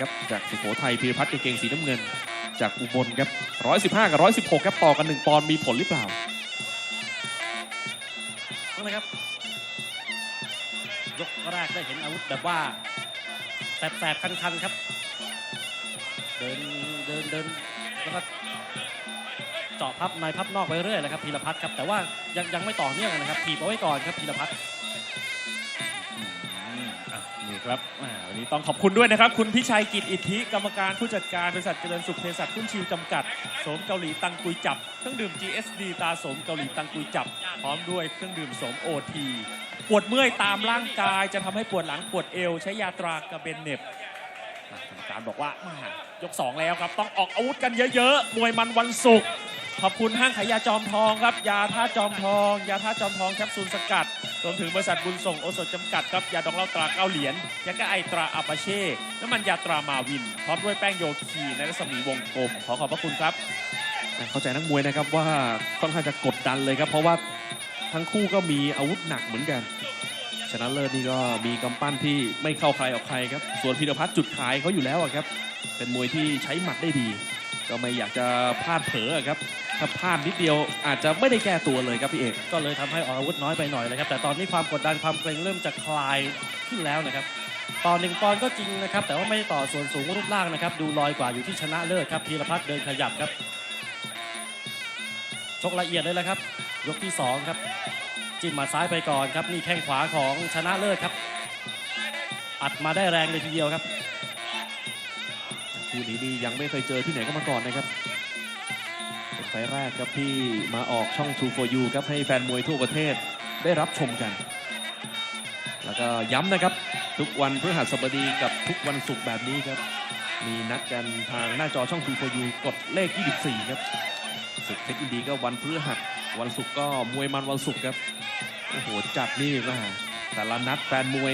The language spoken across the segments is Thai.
ครับจากสุโขทัยพีรพัฒน์เกงสีน้ำเงิน จากอุบลครับ115 กับ 116 ครับต่อกัน 1 ปอนด์มีผลหรือเปล่านะครับยกแรกได้เห็นอาวุธแบบว่าแสบๆคันๆครับ เดินเดินเดินแล้วก็เจาะพับในพับนอกไปเรื่อยเลยครับพีรพัฒน์ครับแต่ว่ายังยังไม่ต่อเนื่องนะครับถีบเอาไว้ก่อนครับพีรพัฒน์ นี่ครับวันนี้ต้องขอบคุณด้วยนะครับ คุณพิชัยกิจอิทธิกรรมการผู้จัดการบริษัทเจริญสุขเภสัชคุณชิวจำกัดโสมเกาหลีตังกุยจับ เครื่องดื่ม GSD ตาโสมเกาหลีตังกุยจับ พร้อมด้วยเครื่องดื่มโสมโอทีปวดเมื่อยตามร่างกายจะทำให้ปวดหลังปวดเอว ใช้ยาตรากระเบนเน็บกรรมการบอกว่ามายก 2 แล้วครับ ต้องออกอาวุธกันเยอะๆมวยมันวันศุกร์ ขอบคุณห้างขายยาจอมทองครับ ยาท่าจอมทอง ยาท่าจอมทองแคปซูลสกัด รวมถึงบริษัทบุญส่งโอสถจำกัดครับ ยาดองเหล้าตราเก้าเหรียญยาแก้ไอตราอาปาเช่ น้ำมันยาตรามาวิน พร้อมด้วยแป้งโยคีในรัศมีวงกลม ขอขอบพระคุณครับ เข้าใจนักมวยนะครับว่าค่อนข้างจะกดดันเลยครับ เพราะว่าทั้งคู่ก็มีอาวุธหนักเหมือนกัน ชนะเลิศนี่ก็มีกำปั้นที่ไม่เข้าใครออกใครครับ ส่วนพีรพัฒน์จุดขายเขาอยู่แล้วครับ เป็นมวยที่ใช้หมัดได้ดี ก็ไม่อยากจะพลาดเผลอครับ ถ้าพลาดนิดเดียวอาจจะไม่ได้แก้ตัวเลยครับพี่เอกก็เลยทำให้ออกอาวุธน้อยไปหน่อยเลยครับแต่ตอนนี้ความกดดันความเกรงเริ่มจะคลายขึ้นแล้วนะครับต่อหนึ่งปอนด์ก็จริงนะครับแต่ว่าไม่ได้ต่อส่วนสูงรูปร่างนะครับดูลอยกว่าอยู่ที่ชนะเลิศครับพีรพัฒน์เดินขยับครับชกละเอียดเลยแหละครับ ยกที่สองครับจิ้มมาซ้ายไปก่อนครับนี่แข้งขวาของชนะเลิศครับ อัดมาได้แรงเลยทีเดียวครับคู่นี้นี่ยังไม่เคยเจอที่ไหนก็มาก่อนนะครับ ไฟแรกครับที่มาออกช่อง True for You ครับให้แฟนมวยทั่วประเทศได้รับชมกัน แล้วก็ย้ำนะครับ ทุกวันพฤหัสบดีกับทุกวันศุกร์แบบนี้ครับ มีนัดกันทางหน้าจอช่อง True for You กดเลข 24 ครับศึกเทคอินดีก็วันพฤหัสวันศุกร์ก็มวยมันวันศุกร์ครับโอ้โหจัดนี่มาแต่ละนัดแฟนมวย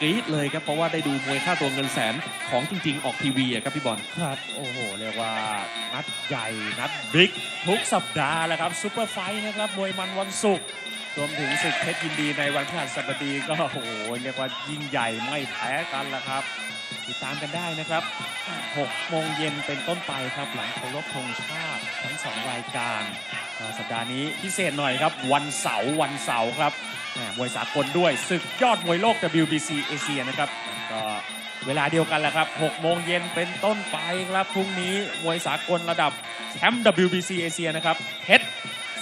กรี๊ดเลยครับเพราะว่าได้ดูมวยค่าตัวเงินแสนของจริง ๆ ออกทีวีอะครับพี่บอล ครับ โอ้โห เรียกว่านัดใหญ่นัดบิ๊กทุกสัปดาห์แหละครับซูเปอร์ไฟท์นะครับมวยมันวันศุกร์รวมถึงศึกเพชรยินดีในวันพฤหัสบดีก็โอ้โหเรียกว่ายิ่งใหญ่ไม่แพ้กันละครับ ติดตามกันได้นะครับ6โมงเย็นเป็นต้นไปครับหลังเคารพธงชาติทั้ง2รายการอ่าสัปดาห์นี้พิเศษหน่อยครับ วันเสาร์วันเสาร์ครับแห มมวยสากลด้วยศึกยอดมวยโลก WBC เอเชียนะครับก็เวลาเดียวกันแหละครับ6โมงเย็นเป็นต้นไปครับพรุ่งนี้มวยสากลระดับแชมป์ WBC เอเชียนะครับเพชร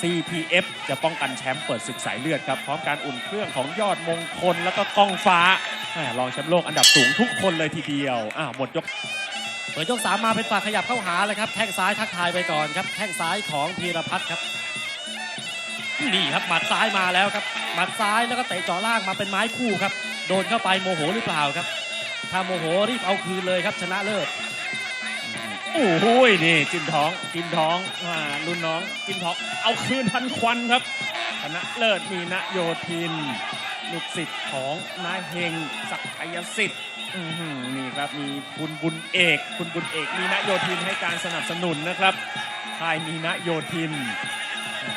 CPF จะป้องกันแชมป์เปิดศึกสายเลือดครับ พร้อมการอุ่นเครื่องของยอดมงคลแล้วก็กล้องฟ้าแหมรองแชมป์โลกอันดับสูงทุกคนเลยทีเดียวอ่าหมดยกเปิดยกสามมาเป็นฝ่ายขยับเข้าหาเลยครับแข้งซ้ายทักทายไปก่อนครับแข้งซ้ายของพีรพัฒน์ครับนี่ครับหมัดซ้ายมาแล้วครับ หมัดซ้ายแล้วก็เตะเจาะล่างมาเป็นไม้คู่ครับ โดนเข้าไปโมโหหรือเปล่าครับ ถ้าโมโหรีบเอาคืนเลยครับชนะเลิศโอ้โหนี่จิ้มท้องจิ้มท้องอ่ารุ่นน้องจิ้มท้อง เอาคืนทันควันครับชนะเลิศมีณโยธินลูกศิษย์ของนายเฮงศักยสิทธิ์นี่ครับมีคุณบุญเอกคุณบุญเอกมีณโยธินให้การสนับสนุนนะครับค่ายมีณโยธิน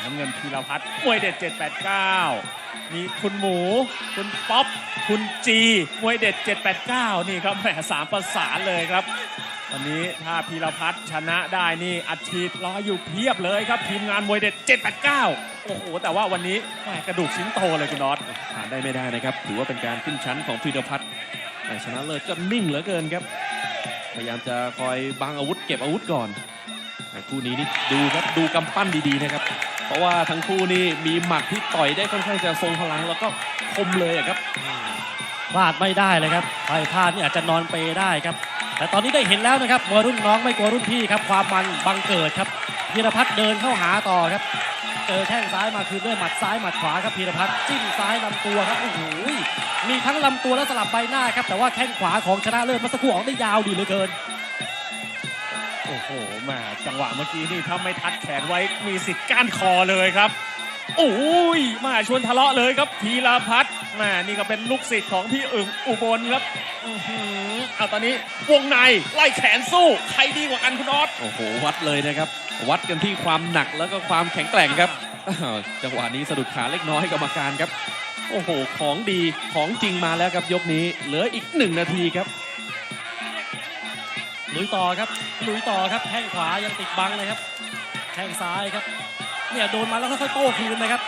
น้ำเงินพีรพัฒน์มวยเด็ด 789 มีคุณหมู คุณป๊อป คุณจี มวยเด็ด 789 นี่ครับแหมสามประสานเลยครับ วันนี้ถ้าพีรพัฒน์ชนะได้นี่อัดฉีดรออยู่เพียบเลยครับ ทีมงานมวยเด็ด 789 โอ้โห แต่ว่าวันนี้แหมกระดูกชิ้นโตเลยคุณน็อตผ่านได้ไม่ได้นะครับ ถือว่าเป็นการขึ้นชั้นของพีรพัฒน์แต่ชนะเลิศก็นิ่งเหลือเกินครับ พยายามจะคอยบังอาวุธเก็บอาวุธก่อนคู่นี้นี่ดูครับดูกำปั้นดีๆนะครับ เพราะว่าทั้งคู่นี่มีหมัดที่ต่อยได้ค่อนข้างจะทรงพลังแล้วก็คมเลยอะครับพลาดไม่ได้เลยครับใครพลาดนี่อาจจะนอนเปย์ได้ครับ แต่ตอนนี้ได้เห็นแล้วนะครับมวยรุ่นน้องไม่กลัวรุ่นพี่ครับ ความมันบังเกิดครับพีรพัฒน์เดินเข้าหาต่อครับ เจอแข้งซ้ายมาคืนด้วยหมัดซ้ายหมัดขวาครับพีรพัฒน์จิ้มซ้ายลำตัวครับโอ้โหมีทั้งลำตัวและสลับใบหน้าครับแต่ว่าแข้งขวาของชนะเลิศเมื่อสักครู่ออกได้ยาวดีเหลือเกิน โอ้โหแมาจังหวะเมื่อกี้นี่ถ้าไม่ทัดแขนไว้มีสิทธิ์ก้านคอเลยครับโอ้ยมาชวนทะเลาะเลยครับพีรพัฒน์แมานี่ก็เป็นลูกศิษย์ของพี่อึ่งอุบลครับอือหือเอาตอนนี้วงในไล่แขนสู้ใครดีกว่ากันคุณน็อตโอ้โหวัดเลยนะครับ วัดกันที่ความหนักแล้วก็ความแข็งแกร่งครับจังหวะนี้สะดุดขาเล็กน้อยกรรมการครับ โอ้โห ของดีของจริงมาแล้วครับยกนี้ เหลืออีกหนึ่งนาทีครับ ลุยต่อครับลุยต่อครับแข้งขวายังติดบังเลยครับแข้งซ้ายครับเนี่ยโดนมาแล้วค่อยๆโต้คืนนะครับ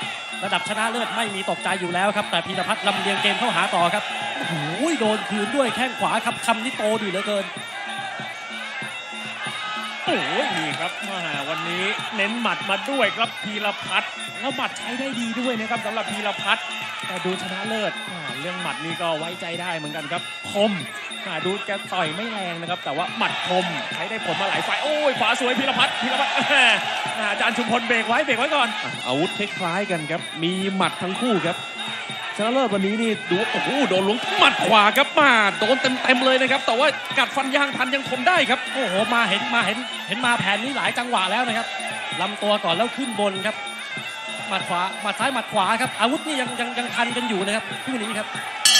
ระดับชนะเลิศไม่มีตกใจอยู่แล้วครับ แต่พีรพัฒน์ลำเลียงเกมเข้าหาต่อครับโอ้โหโดนคืนด้วยแข้งขวาครับคำนี้โตดีเหลือเกินโอ้ยนี่ครับมาวันนี้เน้นหมัดมาด้วยครับพีรพัฒน์แล้วหมัดใช้ได้ดีด้วยนะครับสำหรับพีรพัฒน์ แต่ดูชนะเลิศอ่าเรื่องหมัดนี่ก็ไว้ใจได้เหมือนกันครับ คมอ่าดูแกต่อยไม่แรงนะครับ แต่ว่าหมัดคมใช้ได้ผลมาหลายไฟล์โอ้ยขวาสวยพีรพัฒน์พีรพัฒน์อ่าอ่าอาจารย์ชุมพลเบรกไว้เบรกไว้ก่อน อะอาวุธคล้ายๆกันครับ มีหมัดทั้งคู่ครับ ชนะเลิศวันนี้นี่ดูโอ้โหโดนหลวงหมัดขวาครับมาโดนเต็มๆเลยนะครับ แต่ว่ากัดฟันยางทันยังทนได้ครับ โอ้โห มาเห็นมาเห็นเห็นมาแผนนี้หลายจังหวะแล้วนะครับลำตัวก่อนแล้วขึ้นบนครับ หมัดขวาหมัดซ้ายหมัดขวาครับอาวุธนี่ยังยังยังทันกันอยู่นะครับคู่นี้ครับ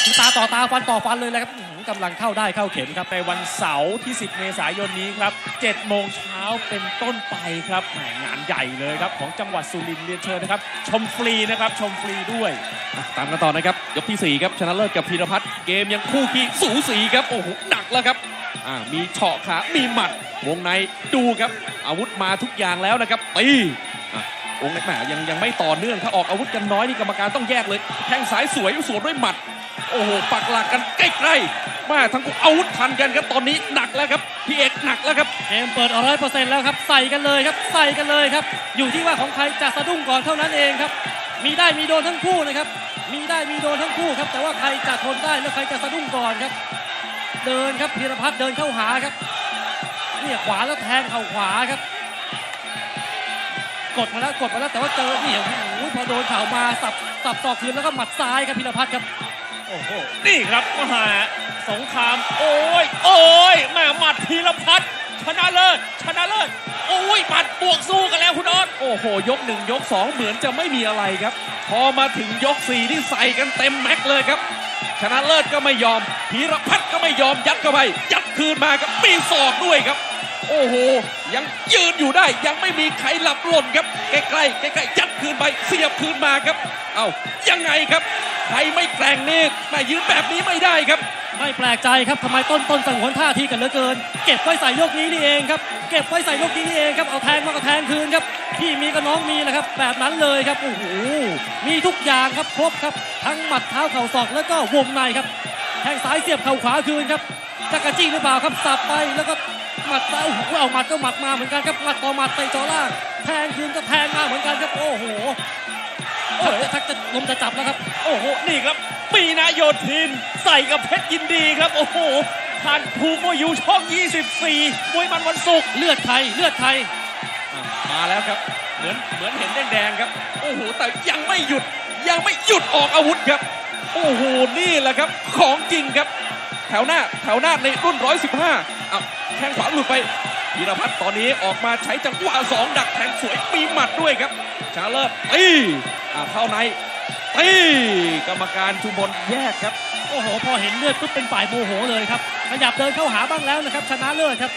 คือตาต่อตาฟันต่อฟันเลยนะครับอื้อหือกำลังเข้าได้เข้าเข็มครับในวันเสาร์ที่ 10 เมษายนนี้ครับ7โมงเช้าเป็นต้นไปครับแหมงานใหญ่เลยครับของจังหวัดสุรินทร์เรียนเชิญนะครับชมฟรีนะครับชมฟรีด้วยอะตามกันต่อนะครับยกที่ 4 ครับชนะเลิศกับพีรพัฒน์เกมยังคู่ขี้สูสีครับโอ้โหหนักแล้วครับอ่ามีเฉาะขา มีหมัด วงในดูครับ อาวุธมาทุกอย่างแล้วนะครับตี อะวงในแหมยังยังไม่ต่อเนื่องถ้าออกอาวุธกันน้อยนี่กรรมการต้องแยกเลยแข้งซ้ายสวยสวนด้วยหมัด โอ้โหปักหลักกันใกล้ๆแมาทั้งคู่อาวุธทันกันครับตอนนี้หนักแล้วครับพี่เอกหนักแล้วครับเกมเปิดร้อยเปอร์เซ็นต์แล้วครับใส่กันเลยครับใส่กันเลยครับ อยู่ที่ว่าของใครจะสะดุ้งก่อนเท่านั้นเองครับมีได้มีโดนทั้งคู่นะครับ มีได้มีโดนทั้งคู่ครับ แต่ว่าใครจะทนได้แล้วใครจะสะดุ้งก่อนครับ เดินครับพีรพัฒน์เดินเข้าหาครับเนี่ยขวาแล้วแทงเข่าขวาครับ ดมาแล้วกดมาแล้วแต่ว่าเจอนี่โอ้โหพอโดนเข่ามาสับสับศอกคืนแล้วก็หมัดซ้ายครับพีรพัฒน์ครับโอ้โหนี่ครับมหาสงคราม โอ้ยโอ้ยแม่หมัดพีรพัฒน์ชนะเลิศชนะเลิศโอ้ยหมัดบวกสู้กันแล้วคุณออสโอ้โห ยกหนึ่งยกสองเหมือนจะไม่มีอะไรครับ พอมาถึงยกสี่ที่ใส่กันเต็มแม็กซ์เลยครับ ชนะเลิศก็ไม่ยอมพีรพัฒน์ก็ไม่ยอมยัดเข้าไปยัดคืนมาครับมีศอกด้วยครับ โอ้โห ยังยืนอยู่ได้ ยังไม่มีใครหลับหล่นครับใกล้ๆใกล้ๆยัดคืนไปเสียบคืนมาครับ เอ้ายังไงครับใครไม่แกร่งนี่แม่ยืนแบบนี้ไม่ได้ครับ ไม่แปลกใจครับทำไมต้นต้นสังหวนท่าทีกันเหลือเกิน เก็บไว้ใส่ยกนี้นี่เองครับเก็บไว้ใส่ยกนี้นี่เองครับเอาแทงมาก็แทงคืนครับพี่มีก็น้องมีแหละครับ แบบนั้นเลยครับโอ้โหมีทุกอย่างครับครบครับ ทั้งหมัดเท้าเข่าศอกแล้วก็วงในครับแทงซ้ายเสียบเข่าขวาคืนครับจักรจี้หรือเปล่าครับสับไปแล้วก็ หมัดซ้ายโอ้โหเอาหมัดก็หมัดมาเหมือนกันครับหมัดต่อหมัดเตะจ่อล่างแทงคืนก็แทงมาเหมือนกันครับโอ้โหชักจะชักจะลมจะจับแล้วครับ โอ้โห นี่ครับ ปีนาโยธิน ใส่กับเพชรยินดีครับ โอ้โหผ่านภูโมยูช่อง 24มวยมันวันศุกร์เลือดใครเลือดใครอะมาแล้วครับ เหมือนเหมือนเห็นแดงๆครับ โอ้โห แต่ยังไม่หยุด ยังไม่หยุดออกอาวุธครับ โอ้โห นี่แหละครับ ของจริงครับ แถวหน้า แถวหน้าในรุ่น 115เอา แข้งขวาหลุดไปพีรพัฒน์ตอนนี้ออกมาใช้จังหวะสองดักแทงสวยมีหมัดด้วยครับชนะเลิศตีเข้าในตีกรรมการชุมพลแยกครับโอ้โห พอเห็นเลือดปุ๊บเป็นฝ่ายโมโหเลยครับขยับเดินเข้าหาบ้างแล้วนะครับ ชนะเลิศครับ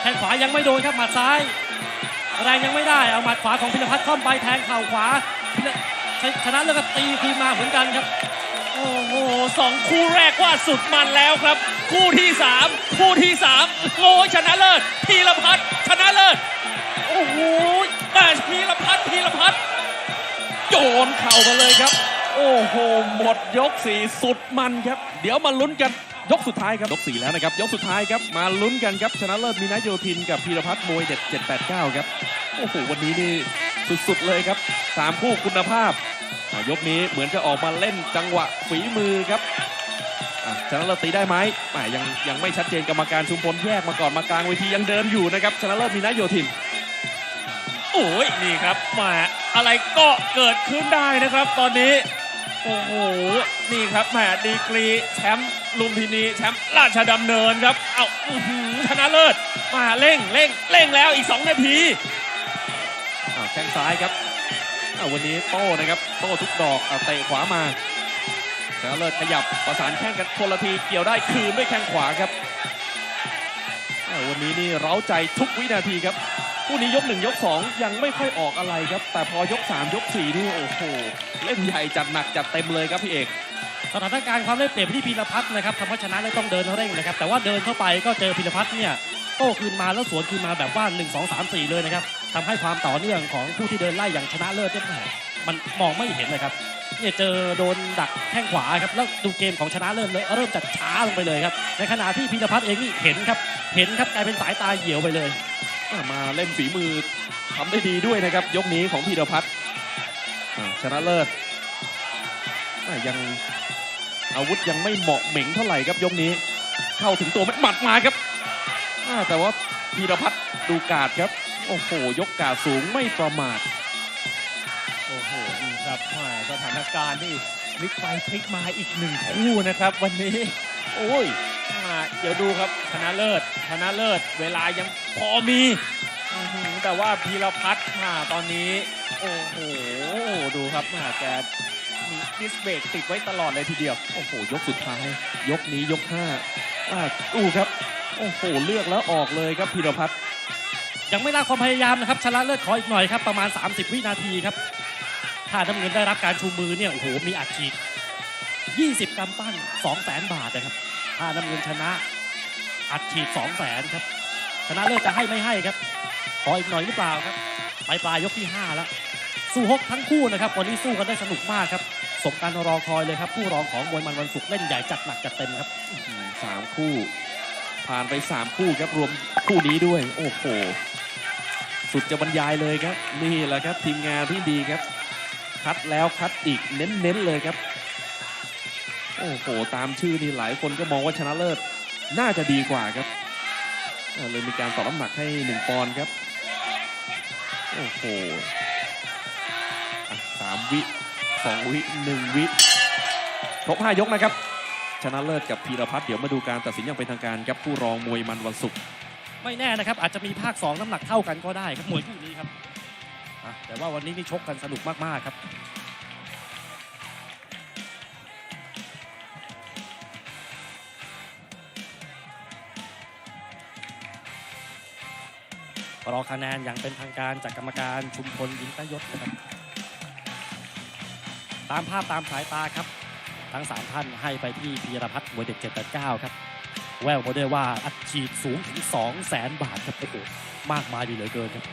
แทงขวายังไม่โดนครับหมัดซ้ายแรงยังไม่ได้เอาหมัดขวาของพิรพัฒน์ค่อมไปแทงเข่าขวาชนะเลิศก็ตีคืนมาเหมือนกันครับ โอ้โหสองคู่แรกว่าสุดมันแล้วครับ คู่ที่สามคู่ที่สามโอ้ยชนะเลิศพีรพัฒน์ชนะเลิศโอ้โหแม่พีรพัฒน์พีรพัฒน์โยนเข่ามาเลยครับ โอ้โหหมดยกสี่สุดมันครับ เดี๋ยวมาลุ้นกันยกสุดท้ายครับยกสี่แล้วนะครับ ยกสุดท้ายครับมาลุ้นกันครับชนะเลิศมีนาโยธินกับพีรพัฒน์มวยเด็ด789 ครับโอ้โหวันนี้นี่สุดๆเลยครับสามคู่คุณภาพ ยกนี้เหมือนจะออกมาเล่นจังหวะฝีมือครับอะชนะเลิศตีได้ไหมแหมยังยังไม่ชัดเจนกรรมการชุมพลแยกมาก่อนมากลางเวทียังเดินอยู่นะครับชนะเลิศมีนาโยธิน โอ้ยนี่ครับแหมาอะไรก็เกิดขึ้นได้นะครับ ตอนนี้ โอ้โห นี่ครับแหมดีกรีแชมป์ลุมพินีแชมป์ราชดำเนินครับ เอาอื้อหือชนะเลิศมาเร่งเร่งเร่งแล้วอีก 2 นาทีอ้าวแข้งซ้ายครับอ้า ววันนี้โต้นะครับโต้ทุกดอกอ้าเตะขวามาชนะเลิศขยับประสานแข้งกันคนละทีเกี่ยวได้คืนด้วยแข้งขวาครับวันนี้นี่เร้าใจทุกวินาทีครับคู่นี้ยกหนึ่งยกสองยังไม่ค่อยออกอะไรครับ แต่พอยกสามยกสี่นี่โอ้โหเล่นใหญ่จัดหนักจัดเต็มเลยครับพี่เอกสถานการณ์ความได้เปรียบที่พีรพัฒน์นะครับทำให้ชนะแล้ต้องเดินเร่งนะครับแต่ว่าเดินเข้าไปก็เจอพีรพัฒน์เนี่ยโต้คืนมาแล้วสวนคืนมาแบบว่า 1 2 3 4 เลยนะครับ ทำให้ความต่อเนื่องของผู้ที่เดินไล่อย่างชนะเลิศเนี่ยมันมองไม่เห็นเลยครับเนี่ยเจอโดนดักแข้งขวาครับแล้วดูเกมของชนะเลิศเลยเริ่มจัดช้าลงไปเลยครับ ในขณะที่พีรพัฒน์เองนี่เห็นครับ เห็นครับกลายเป็นสายตาเหี่ยวไปเลย มาเล่นฝีมือทำได้ดีด้วยนะครับ ยกนี้ของพีรพัฒน์ชนะเลิศยังอาวุธยังไม่เหมาะเหม่งเท่าไหร่ครับยกนี้ เข้าถึงตัวมันหมัดมาครับแต่ว่าพีรพัฒน์ดูการดครับ โอ้โห ยกการดสูงไม่ประมาท โอ้โหนี่ครับแหม่สถานการณ์นี่พลิกไปพลิกมาอีกหนึ่งคู่นะครับ วันนี้ โอ้ยอ่าเดี๋ยวดูครับชนะเลิศชนะเลิศ เวลายังพอมีอื้อหือแต่ว่าพีรพัฒน์อ่าตอนนี้ โอ้โห ดูครับอ่าแกมีดิสเบรกติดไว้ตลอดเลยทีเดียว โอ้โห ยกสุดท้าย ยกนี้ยกห้าอะดูครับ โอ้โห เลือกแล้วออกเลยครับพีรพัฒน์ ยังไม่ละความพยายามนะครับชนะเลิศขออีกหน่อยครับประมาณ 30 วินาทีครับ ถ้าน้ำเงินได้รับการชูมือเนี่ยโอ้โหมีอัดฉีด 20กำปั้น2แสนบาทนะครับ ถ้าน้ำเงินชนะอัดฉีด2แสนครับ ชนะเลิศจะให้ไม่ให้ครับ ขออีกหน่อยหรือเปล่าครับปลายปลายยกที่ 5 แล้ว สู้ฮกทั้งคู่นะครับวันนี้สู้กันได้สนุกมากครับสมการรอคอยเลยครับคู่รองของมวยมันวันศุกร์เล่นใหญ่จัดหนักจัดเต็มครับสามคู่ ผ่านไปสามคู่ครับรวมคู่นี้ด้วย โอ้โห สุดจะบรรยายเลยครับ นี่แหละครับทีมงานที่ดีครับ คัดแล้วคัดอีกเน้นๆเลยครับ โอ้โหตามชื่อนี่หลายคนก็มองว่าชนะเลิศน่าจะดีกว่าครับเลยมีการต่อน้ำหนักให้หนึ่งปอนด์ครับ โอ้โหสามวิสองวิหนึ่งวิครบห้ายกนะครับ ชนะเลิศกับพีรพัฒน์เดี๋ยวมาดูการตัดสินอย่างเป็นทางการครับผู้รองมวยมันวันศุกร์ ไม่แน่นะครับ อาจจะมีภาค 2 น้ำหนักเท่ากันก็ได้ครับมวยคู่นี้ครับอะแต่ว่าวันนี้นี่ชกกันสนุกมากๆครับ รอคะแนนอย่างเป็นทางการจากกรรมการชุมพลยิงตยศนะครับ ตามภาพตามสายตาครับ ทั้ง 3 ท่านให้ไปที่พีรพัฒน์มวยเด็ก789 ครับ แววมาด้วยว่าอัดฉีดสูงถึง 2 0 0 0 0 0บาทครับโอ้โหมากมายดีเหลือเกินครับ